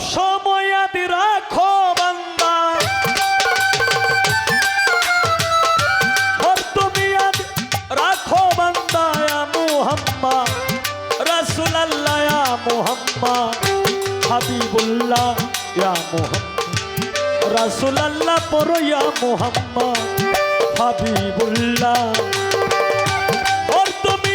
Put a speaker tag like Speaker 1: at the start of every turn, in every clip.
Speaker 1: সময় আদি রাখো বান্দা। তুমি রাখো বান্দা মুহাম্মা। রসুল্লাহ মুহাম্মা। হাবিবুল্লাহ ইয়া মুহাম্মা। রসুল্লাহ পর ইয়া মুহাম্মা। হাবিবুল্লাহ। তুমি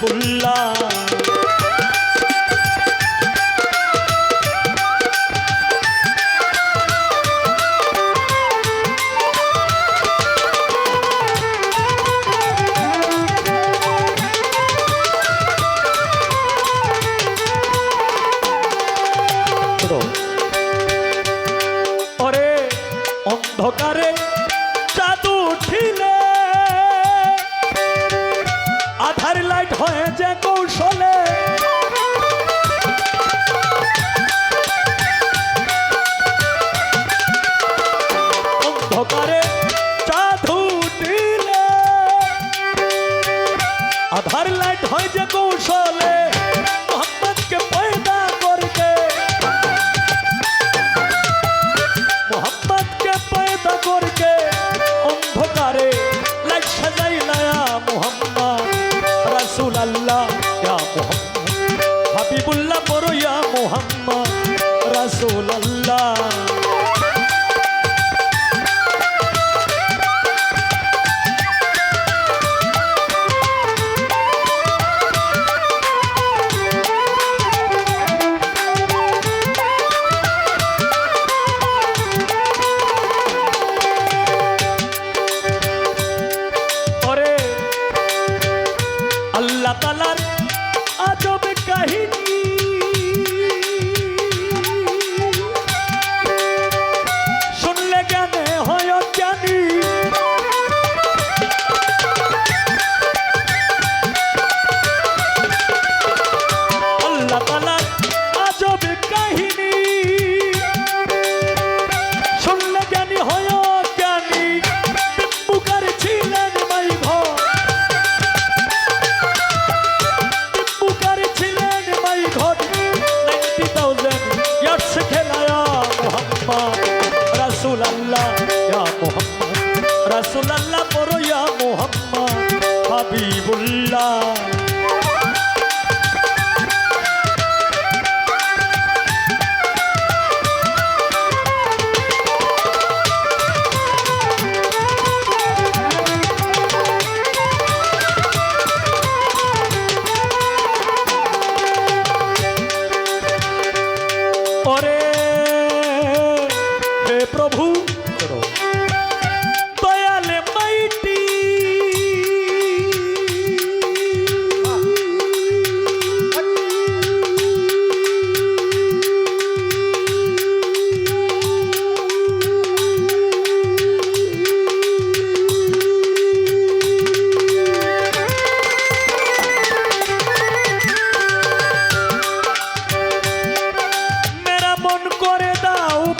Speaker 1: হাবিবুল্লাহ অন্ধকারে যে কৌশলে ইয়া মোহাম্মদ। হাবিবুল্লাহ পড়ো ইয়া মোহাম্মদ রাসূল আল্লাহ ওরে রসুল্লাহ পড়ইয়া মোহাম্মদ হাবিবুল্লাহ।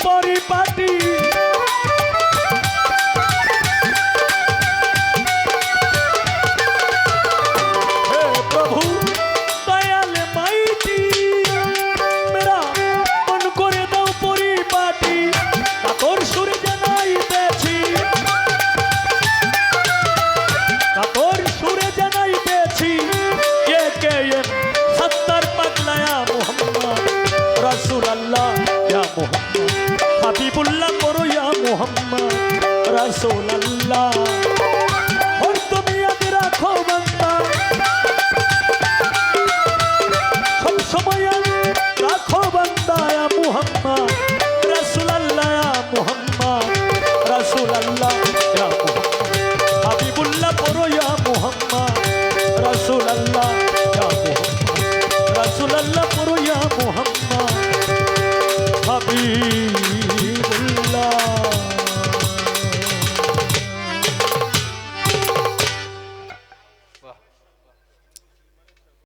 Speaker 1: পরিপাটি। হে প্রভু দয়াল মাইটি। মেরা কুল্লা করো ইয়া মোহাম্মদ, রাসূলুল্লাহ। ওর তুমি আমি রাখো বান্দা। সব সময় রাখো বান্দা ইয়া মোহাম্মদ, রাসূলুল্লাহ